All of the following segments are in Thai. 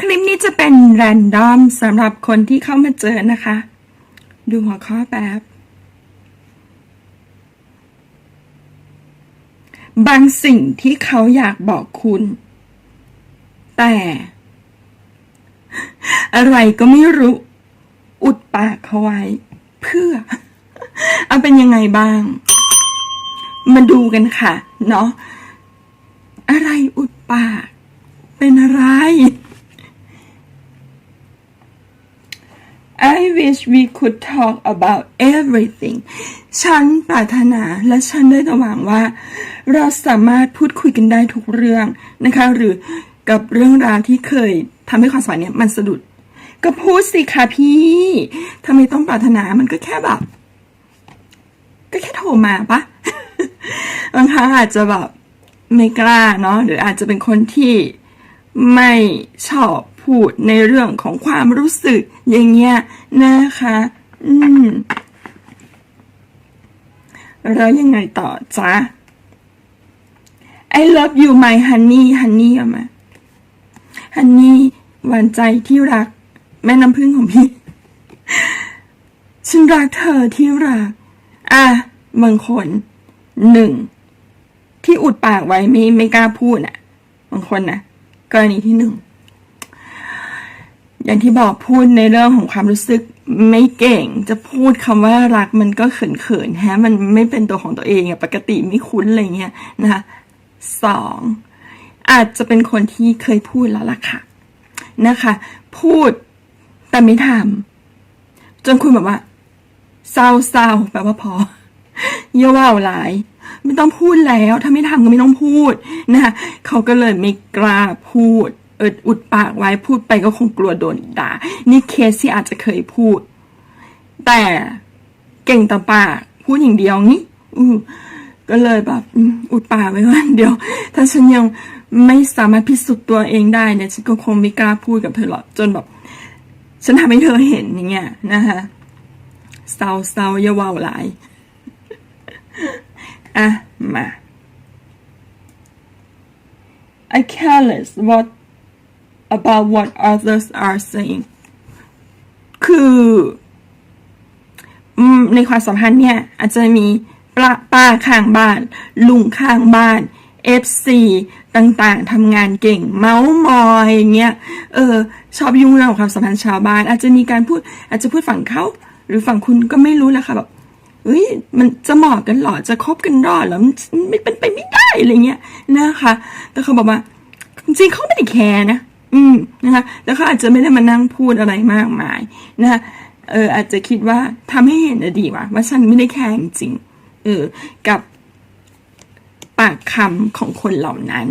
คลิปนี้จะเป็นแรนดอมสำหรับคนที่เข้ามาเจอนะคะ ดูหัวข้อแป๊บบางสิ่งที่เขาอยากบอกคุณ แต่ อะไรก็ไม่รู้ อุดปากเขาไว้ เพื่อ เอาเป็นยังไงบ้าง มาดูกันค่ะ เนาะอะไรอุดปาก เป็นอะไร I wish we could talk about everything ฉันปรารถนาและฉันได้แต่หวังว่า เราสามารถพูดคุยกันได้ทุกเรื่องนะคะ หรือกับเรื่องราวที่เคยทำให้ความสัมพันธ์เนี่ยมันสะดุด ก็พูดสิคะพี่ทำไมต้องปรารถนามันก็แค่แบบ ก็แค่โทรมาปะบางครั้งอาจจะแบบไม่กล้าเนาะหรืออาจจะเป็นคนที่ไม่ชอบ พูดในเรื่องของความรู้สึกอย่างเงี้ยนะคะ อืม แล้วยังไงต่อจ๊ะ I love you my honey honey เอามา honey หวานใจที่รัก แม่น้ำพึ่งของพี่ ฉันรักเธอที่รัก อะบางคนหนึ่งที่อุดปากไว้ไม่ไม่กล้าพูดอะ บางคนนะกรณีที่หนึ่ง อย่างที่บอกพูดในเรื่องของความรู้สึกไม่เก่ง จะพูดคำว่ารักมันก็เขินๆฮะ มันไม่เป็นตัวของตัวเองอะปกติไม่คุ้นอะไรเงี้ยนะคะสองอาจจะเป็นคนที่เคยพูดแล้วล่ะค่ะนะคะ พูดแต่ไม่ทำจนคุณแบบว่าเศร้าเศร้าแปลว่าพอเยาว่าหลาย ไม่ต้องพูดแล้ว ถ้าไม่ทำก็ไม่ต้องพูดนะคะเขาก็เลยไม่กล้าพูด เอออุดปากไว้พูดไปก็คงกลัวโดนด่า นี่เคสที่อาจจะเคยพูด แต่เก่งต่อปากพูดอย่างเดียวงี้อืก็เลยแบบอุดปากไว้ก่อนเดี๋ยว ถ้าฉันยังไม่สามารถพิสูจน์ตัวเองได้เนี่ย ฉันก็คงไม่กล้าพูดกับเธอหรอกจนแบบ ฉันทำให้เธอเห็นอย่างเงี้ยนะคะเศร้าเศร้าอย่าวาวหลายอะมา I careless what about what others are saying คืออืมในความสัมพันธ์เนี่ย อาจจะมีป้าป้าข้างบ้าน ลุงข้างบ้าน FC ต่างๆทำงานเก่ง เมาส์มอยอย่างเงี้ยเออ ชอบยุ่งเรื่องของความสัมพันธ์ชาวบ้าน อาจจะมีการพูด อาจจะพูดฝั่งเขาหรือฝั่งคุณก็ไม่รู้แหละค่ะแบบเฮ้ยมันจะเหมาะกันหรอจะคบกันรอดหรอมันเป็นไปไม่ได้อะไรเงี้ยนะคะ แต่เขาบอกว่าจริงๆเขาไม่ได้แคร์นะ อืมนะคะแล้วเขาอาจจะไม่ได้มานั่งพูดอะไรมากมายนะคะเอออาจจะคิดว่าทำให้เห็นอะดีว่าว่าฉันไม่ได้แคร์จริงเออกับปากคำของคนเหล่านั้น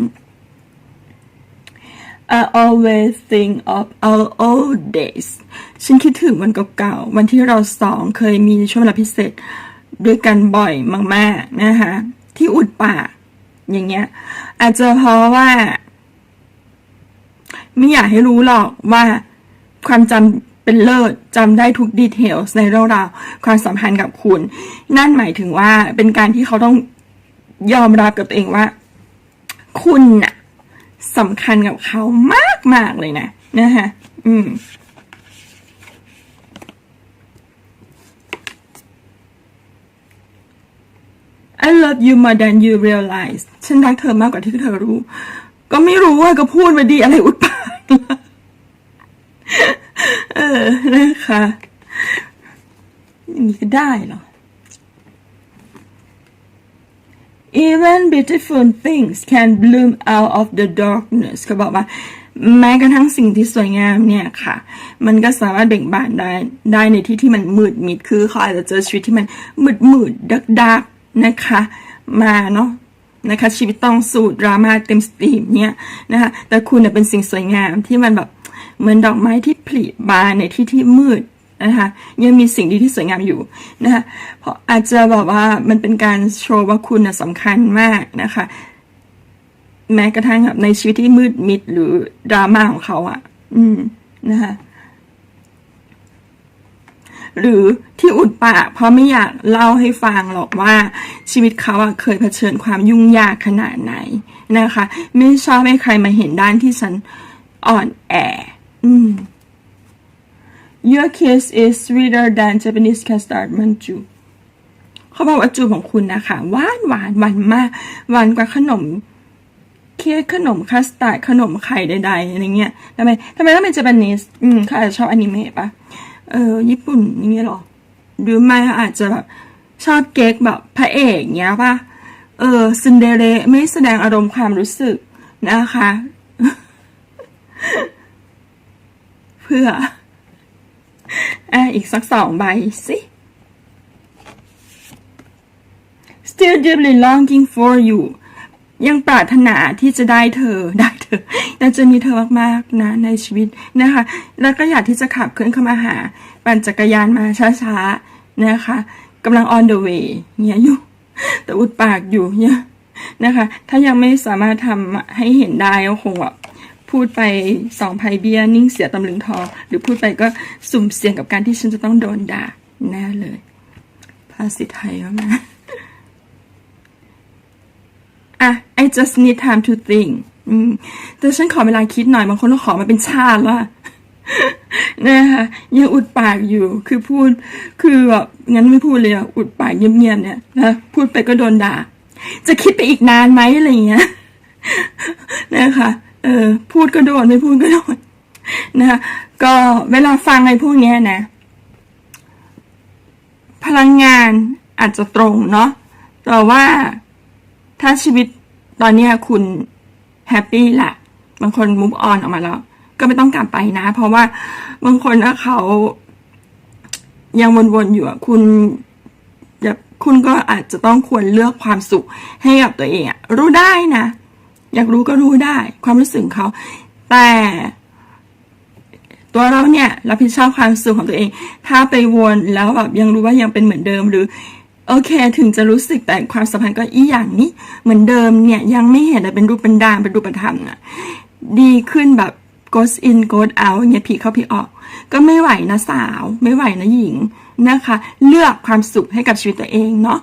I always think of our old days ฉันคิดถึงวันเก่าๆวันที่เราสองเคยมีช่วงเวลาพิเศษด้วยกันบ่อยมากๆนะคะที่อุดปากอย่างเงี้ยอาจจะเพราะว่า ไม่อยากให้รู้หรอกว่าความจำเป็นเลิศจำได้ทุกดีเทลในเรื่องราวความสัมพันธ์กับคุณ นั่นหมายถึงว่าเป็นการที่เขาต้องยอมรับกับตัวเองว่า คุณน่ะสำคัญกับเขามากมากเลยนะนะคะอืม I love you more than you realize ฉันรักเธอมากกว่าที่เธอรู้ ก็ไม่รู้ว่าก็พูดมาดีอะไรอุดปาก เออ นะ คะอย่างนี้ก็ได้เหรอ Even beautiful things can bloom out of the darkness เขาบอกว่า แม้กระทั่งสิ่งที่สวยงามเนี่ยค่ะ มันก็สามารถเบ่งบานได้ได้ในที่ที่มันมืดมิด คือเขาอาจจะเจอชีวิตที่มันมืดมืดดักดักนะคะ มาเนาะนะคะชีวิตต้องสู้ดราม่าเต็มสตรีมเนี่ยนะคะแต่คุณเนี่ยเป็นสิ่งสวยงามที่มันแบบ เหมือนดอกไม้ที่ผลิบานในที่ที่มืดนะคะยังมีสิ่งดีที่สวยงามอยู่นะคะเพราะอาจจะบอกว่ามันเป็นการโชว์ว่าคุณสำคัญมากนะคะ แม้กระทั่งแบบในชีวิตที่มืดมิดหรือดราม่าของเขาอะ่ะ อืมนะคะหรือที่อุดปากเพราะไม่อยากเล่าให้ฟังหรอกว่าชีวิตเขาอะเคยเผชิญความยุ่งยากขนาดไหนนะคะ ไม่ชอบให้ใครมาเห็นด้านที่ฉันอ่อนแอ Your kiss is sweeter than Japanese custard manju เขาบอกว่าจูบของคุณนะคะหวานหวานหวานมากหวานกว่าขนม เค้กขนมคัสตาร์ดขนมไข่ใดๆอะไรเงี้ยทำไมทำไมต้องเป็น Japanese อืมเขาอาจจะชอบอนิเมะปะเออญี่ปุ่นอย่างเงี้ยหรอ หรือไม่อาจจะแบบชอบเก๊กแบบพระเอกเงี้ยปะเออซินเดเรไม่แสดงอารมณ์ความรู้สึกนะคะ เพื่อ อะ อีกสักสองใบสิ still deeply longing for you ยังปรารถนาที่จะได้เธอได้เธออยากจะมีเธอมากๆนะในชีวิตนะคะ แล้วก็อยากที่จะขับเคลื่อนเข้ามาหา ปั่นจักรยานมาช้าๆนะคะกำลัง on the way เนี่ยอยู่ แต่อุดปากอยู่เนี่ยนะคะ ถ้ายังไม่สามารถทำให้เห็นได้ก็คงแบบ พูดไปสองไพเบียนิ่งเสียตำลึงทอง หรือพูดไปก็สุ่มเสี่ยงกับการที่ฉันจะต้องโดนด่าแน่เลย ภาษิตไทยก็มาอะ I just need time to think อืมแต่ฉันขอเวลาคิดหน่อยบางคนก็ขอมาเป็นชาติละนะคะยังอุดปากอยู่คือพูดคือแบบงั้นไม่พูดเลยอะอุดปากเงียบๆเนี่ยนะพูดไปก็โดนด่า จะคิดไปอีกนานไหมอะไรเงี้ยนะคะ เออ พูดก็โดนไม่พูดก็โดนนะคะก็เวลาฟังไอ้พวกเนี้ยนะ พลังงานอาจจะตรงเนาะแต่ว่าถ้าชีวิตตอนเนี้ยคุณแฮปปี้แหละบางคนมุฟออนออกมาแล้ว ก็ไม่ต้องกลับไปนะ เพราะว่าบางคนถ้าเขายังวนๆอยู่อะคุณคุณก็อาจจะต้องควรเลือกความสุขให้กับตัวเองอะรู้ได้นะ อยากรู้ก็รู้ได้ ความรู้สึกเขา แต่ ตัวเราเนี่ยรับผิดชอบความสุขของตัวเอง ถ้าไปวนแล้วแบบยังรู้ว่ายังเป็นเหมือนเดิมหรือโอเค ถึงจะรู้สึกแต่ความสัมพันธ์ก็อีอย่างนี้เหมือนเดิมเนี่ยยังไม่เห็นอะไรเป็นรูปเป็นดามเป็นรูปธรรมน่ะดีขึ้นแบบ goes in goes out เนี่ยผีเข้าผีออก ก็ไม่ไหวนะสาว ไม่ไหวนะหญิงนะคะ เลือกความสุขให้กับชีวิตตัวเองเนาะ